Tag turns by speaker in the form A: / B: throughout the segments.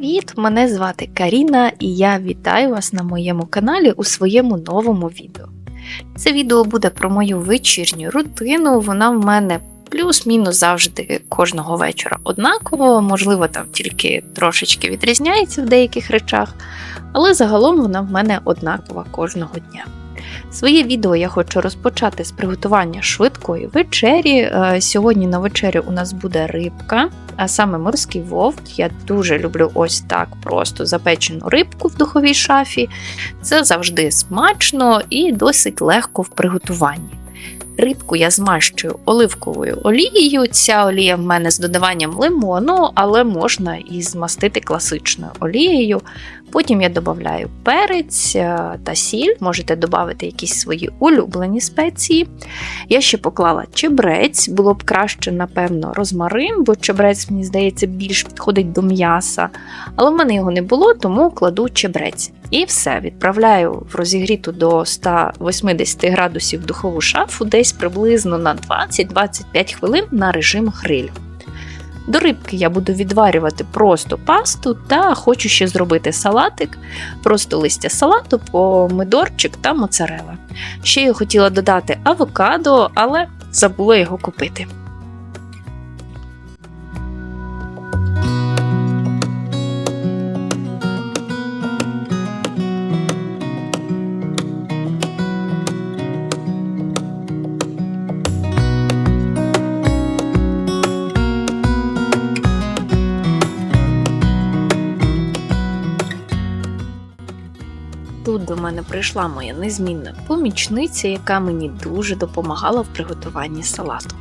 A: Привіт! Мене звати Каріна і я вітаю вас на моєму каналі у своєму новому відео. Це відео буде про мою вечірню рутину. Вона в мене плюс-мінус завжди кожного вечора однаково, можливо, там тільки трошечки відрізняється в деяких речах, але загалом вона в мене однакова кожного дня. Своє відео я хочу розпочати з приготування швидкої вечері. Е, Сьогодні на вечерю у нас буде рибка, а саме морський вовк. Я дуже люблю ось так просто запечену рибку в духовій шафі. Це завжди смачно і досить легко в приготуванні. Рибку я змащую оливковою олією. Ця олія в мене з додаванням лимону, але можна і змастити класичною олією. Потім я додаю перець е, та сіль, можете додати якісь свої улюблені спеції. Я ще поклала чебрець, було б краще, напевно, розмарин, бо чебрець, мені здається, більш підходить до м'яса. Але в мене його не було, тому кладу чебрець. І все, відправляю в розігріту до 180 градусів духову шафу десь приблизно на 20-25 хвилин на режим грилю. До рибки я буду відварювати просто пасту та хочу ще зробити салатик, просто листя салату, помидорчик та моцарела. Ще я хотіла додати авокадо, але забула його купити. Тут до мене прийшла моя незмінна помічниця, яка мені дуже допомагала в приготуванні салату.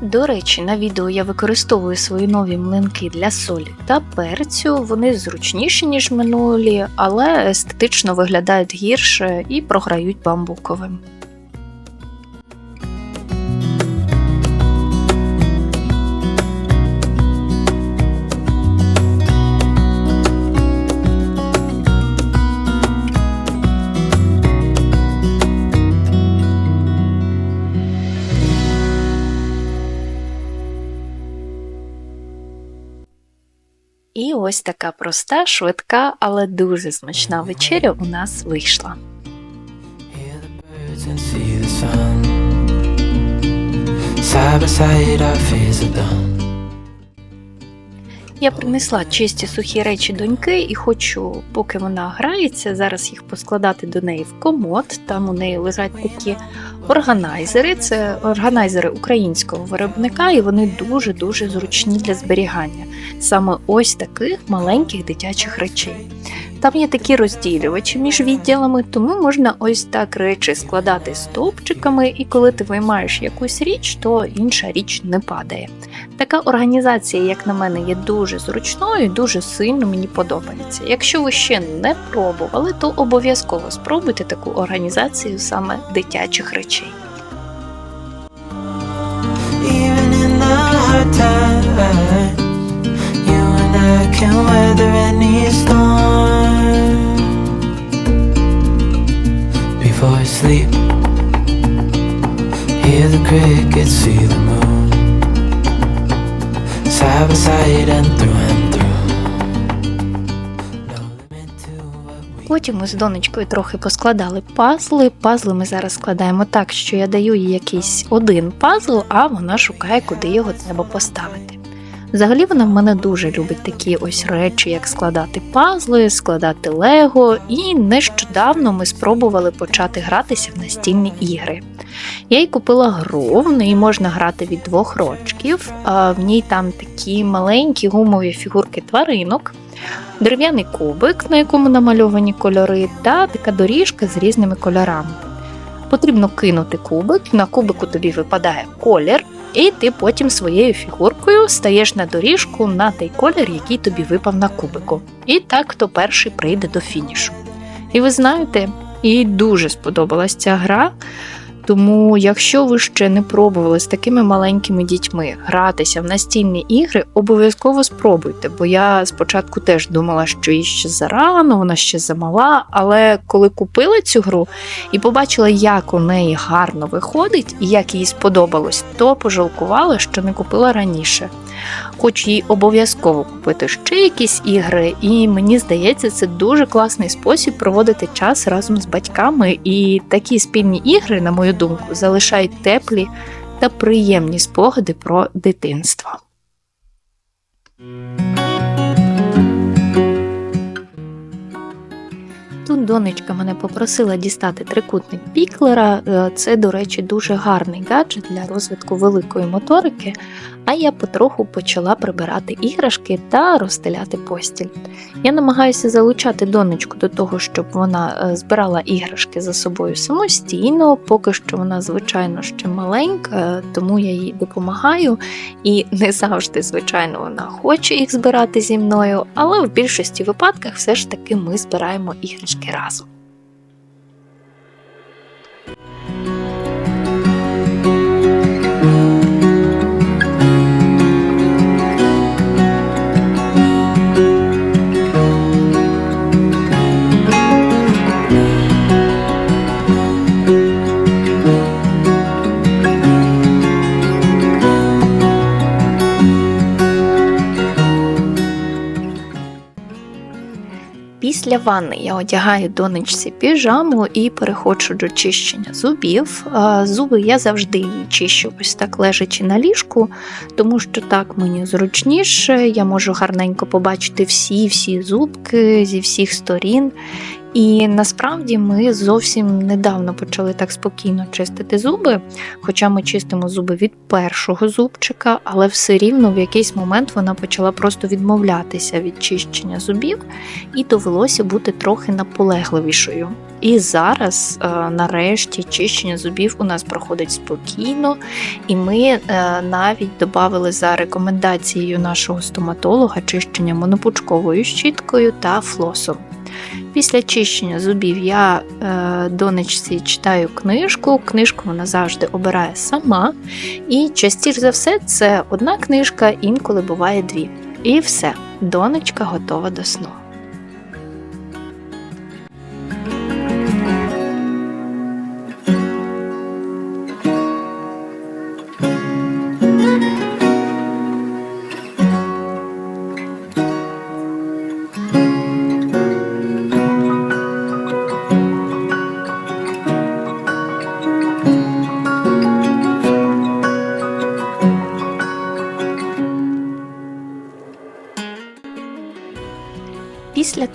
A: До речі, на відео я використовую свої нові млинки для солі та перцю. Вони зручніші, ніж минулі, але естетично виглядають гірше і програють бамбуковим. І ось така проста, швидка, але дуже смачна вечеря у нас вийшла.
B: Side by side, our fears are done.
A: Я принесла чисті сухі речі доньки і хочу, поки вона грається, зараз їх поскладати до неї в комод. Там у неї лежать такі органайзери. Це органайзери українського виробника, і вони дуже-дуже зручні для зберігання. Саме ось таких маленьких дитячих речей. Там є такі розділювачі між відділами, тому можна ось так речі складати стовпчиками, і коли ти виймаєш якусь річ, то інша річ не падає. Така організація, як на мене, є дуже зручною і дуже сильно мені подобається. Якщо ви ще не пробували, то обов'язково спробуйте таку організацію саме дитячих речей.
B: Even in the hard times, Can weather any storm. Before I sleep, hear the crickets, see the moon. Side by side and through and through.
A: Потім ми з донечкою трохи поскладали пазли. Пазли ми зараз складаємо так, що я даю їй якийсь один пазл, а вона шукає, куди його треба поставити. Взагалі вона в мене дуже любить такі ось речі, як складати пазли, складати лего, і нещодавно ми спробували почати гратися в настільні ігри. Я їй купила гру, в неї можна грати від двох рочків. В ній там такі маленькі гумові фігурки тваринок, дерев'яний кубик, на якому намальовані кольори, та така доріжка з різними кольорами. Потрібно кинути кубик, на кубику тобі випадає колір, і ти потім своєю фігуркою стаєш на доріжку на той колір, який тобі випав на кубику. І так хто перший прийде до фінішу. І ви знаєте, їй дуже сподобалась ця гра. Тому, якщо ви ще не пробували з такими маленькими дітьми гратися в настільні ігри, обов'язково спробуйте, бо я спочатку теж думала, що їй ще зарано, вона ще замала. Але коли купила цю гру і побачила, як у неї гарно виходить і як їй сподобалось, то пожалкувала, що не купила раніше. Хоч їй обов'язково купити ще якісь ігри, і мені здається, це дуже класний спосіб проводити час разом з батьками. І такі спільні ігри, на мою думку, залишають теплі та приємні спогади про дитинство. Тут донечка мене попросила дістати трикутник піклера. Е, Це, до речі, дуже гарний гаджет для розвитку великої моторики. А я потроху почала прибирати іграшки та розстеляти постіль. Я намагаюся залучати донечку до того, щоб вона е, збирала іграшки за собою самостійно. Поки що вона, звичайно, ще маленька, тому я їй допомагаю. І не завжди, звичайно, вона хоче їх збирати зі мною, але в більшості випадках все ж таки ми збираємо іграшки разом. Після ванни я одягаю донечці піжаму і переходжу до чищення зубів. Зуби я завжди чищу ось так лежачи на ліжку, тому що так мені зручніше. Я можу гарненько побачити всі-всі зубки зі всіх сторін. І насправді ми зовсім недавно почали так спокійно чистити зуби, хоча ми чистимо зуби від першого зубчика, але все рівно в якийсь момент вона почала просто відмовлятися від чищення зубів, і довелося бути трохи наполегливішою. І зараз, е, нарешті, чищення зубів у нас проходить спокійно, і ми е, навіть додали за рекомендацією нашого стоматолога чищення монопучковою щіткою та флосом. Після чищення зубів я е, донечці читаю книжку. Книжку вона завжди обирає сама. І частіше за все це одна книжка, інколи буває дві. І все, донечка готова до сну.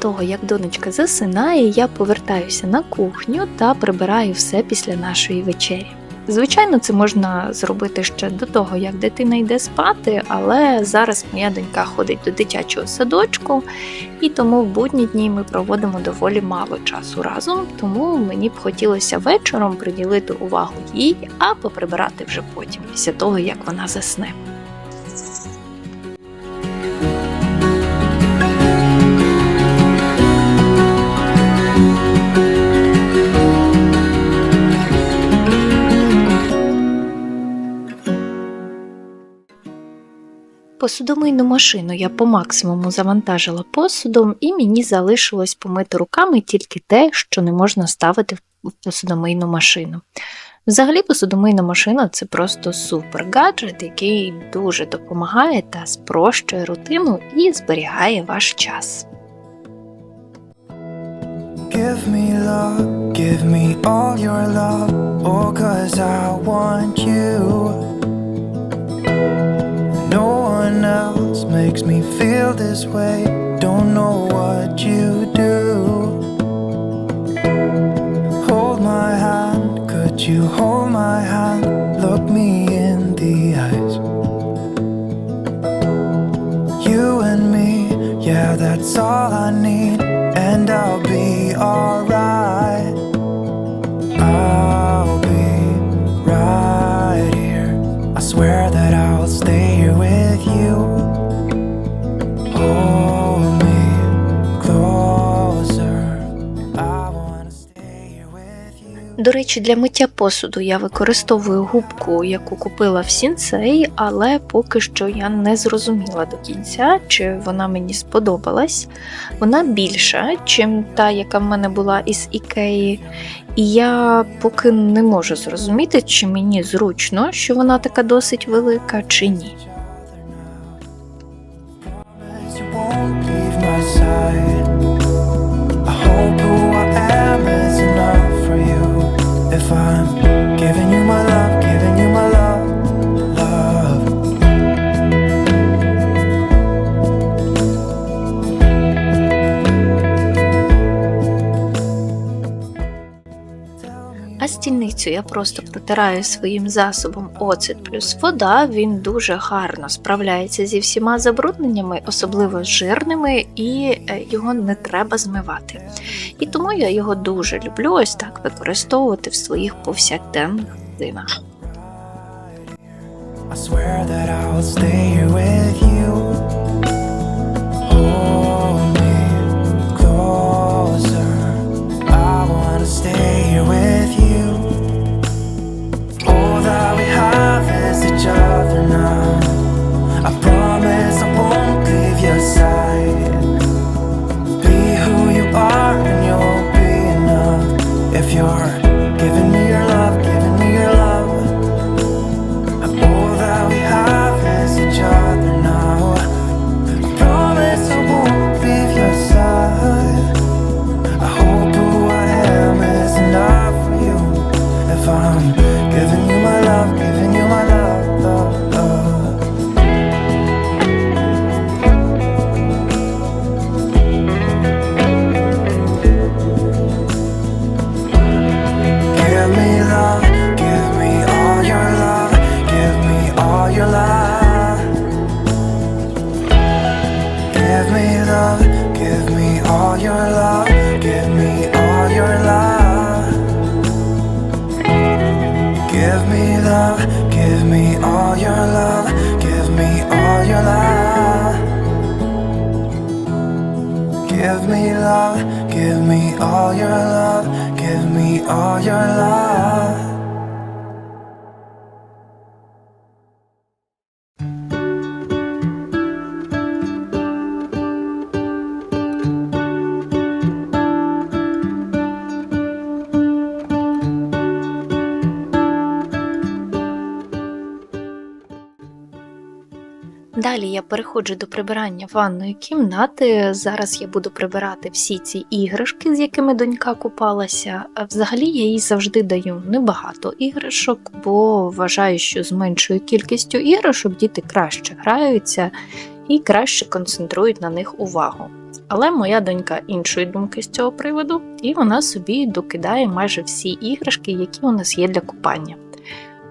A: Того, як донечка засинає, я повертаюся на кухню та прибираю все після нашої вечері. Звичайно, це можна зробити ще до того, як дитина йде спати, але зараз моя донька ходить до дитячого садочку, і тому в будні дні ми проводимо доволі мало часу разом, тому мені б хотілося вечором приділити увагу їй, а поприбирати вже потім, після того як вона засне. Посудомийну машину я по максимуму завантажила посудом, і мені залишилось помити руками тільки те, що не можна ставити в посудомийну машину. Взагалі, посудомийна машина це просто супер гаджет, який дуже допомагає та спрощує рутину і зберігає ваш час.
C: Give me love, give me all your love, oh, cause I want you. Makes me feel this way,
A: До речі, для миття посуду я використовую губку, яку купила в Сінсей, але поки що я не зрозуміла до кінця, чи вона мені сподобалась. Вона більша, чим та, яка в мене була із Ікеї. І я поки не можу зрозуміти, чи мені зручно, що вона така досить велика, чи ні. Просто протираю своїм засобом оцет плюс вода. Він дуже гарно справляється зі всіма забрудненнями, особливо з жирними, і е, його не треба змивати. І тому я його дуже люблю ось так використовувати в своїх повсякденних
C: I'll stay here with. Is each other now. I promise I won't leave your side. Be who you are and you'll be enough. If you're
A: Далі я переходжу до прибирання ванної кімнати. Зараз я буду прибирати всі ці іграшки, з якими донька купалася. Взагалі я їй завжди даю небагато іграшок, бо вважаю, що з меншою кількістю іграшок діти краще граються і краще концентрують на них увагу. Але моя донька іншої думки з цього приводу, і вона собі докидає майже всі іграшки, які у нас є для купання.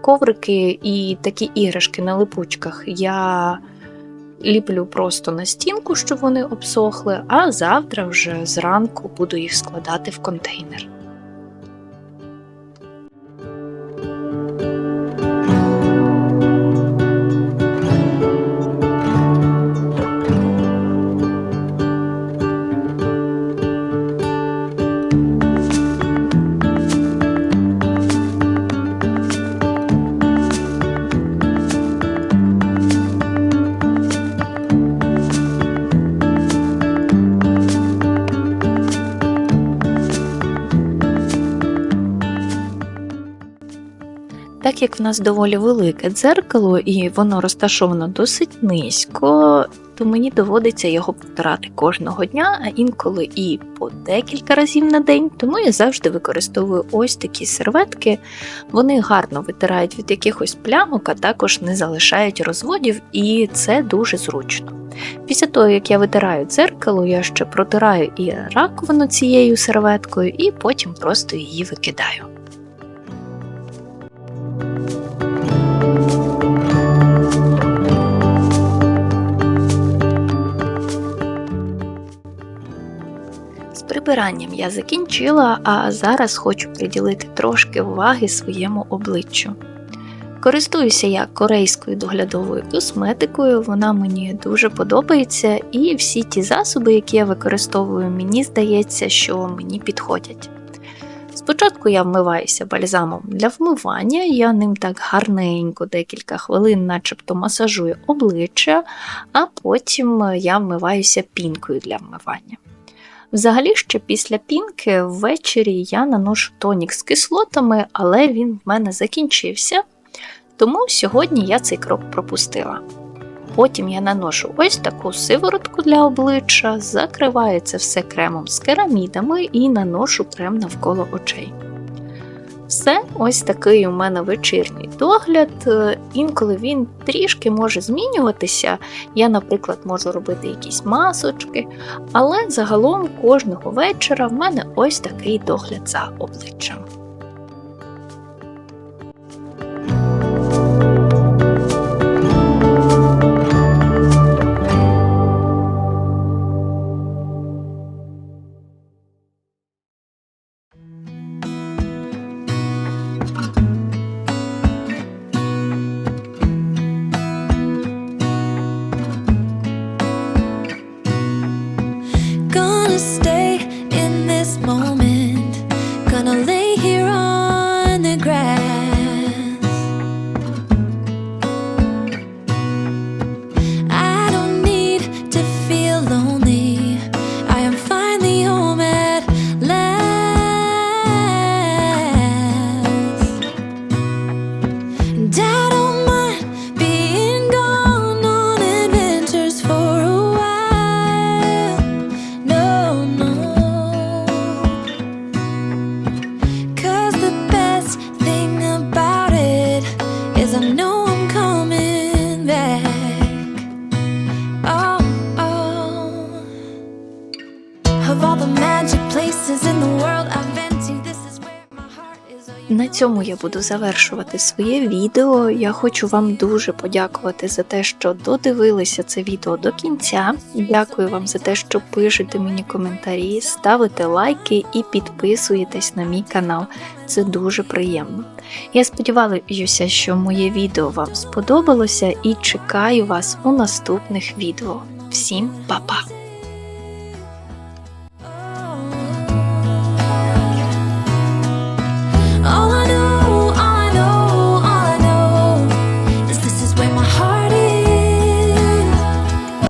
A: Коврики і такі іграшки на липучках я ліплю просто на стінку, щоб вони обсохли, а завтра вже зранку буду їх складати в контейнер. Так як в нас доволі велике дзеркало і воно розташовано досить низько, то мені доводиться його повторати кожного дня, а інколи і по декілька разів на день. Тому я завжди використовую ось такі серветки. Вони гарно витирають від якихось плямок, а також не залишають розводів, і це дуже зручно. Після того, як я витираю дзеркало, я ще протираю і раковину цією серветкою, і потім просто її викидаю. З прибиранням я закінчила, а зараз хочу приділити трошки уваги своєму обличчю. Користуюся я корейською доглядовою косметикою, вона мені дуже подобається, і всі ті засоби, які я використовую, мені здається, що мені підходять. Спочатку я вмиваюся бальзамом для вмивання, я ним так гарненько декілька хвилин, начебто масажую обличчя, а потім я вмиваюся пінкою для вмивання. Взагалі, ще після пінки ввечері я наношу тонік з кислотами, але він в мене закінчився, тому сьогодні я цей крок пропустила. Потім я наношу ось таку сиворотку для обличчя, закриваю це все кремом з керамідами і наношу крем навколо очей. Все, ось такий у мене вечірній догляд. Е, Інколи він трішки може змінюватися. Я, наприклад, можу робити якісь масочки, але загалом кожного вечора в мене ось такий догляд за обличчям. Цьому я буду завершувати своє відео. Я хочу вам дуже подякувати за те, що додивилися це відео до кінця. Дякую вам за те, що пишете мені коментарі, ставите лайки і підписуєтесь на мій канал. Це дуже приємно. Я сподіваюся, що моє відео вам сподобалося і чекаю вас у наступних відео. Всім па-па!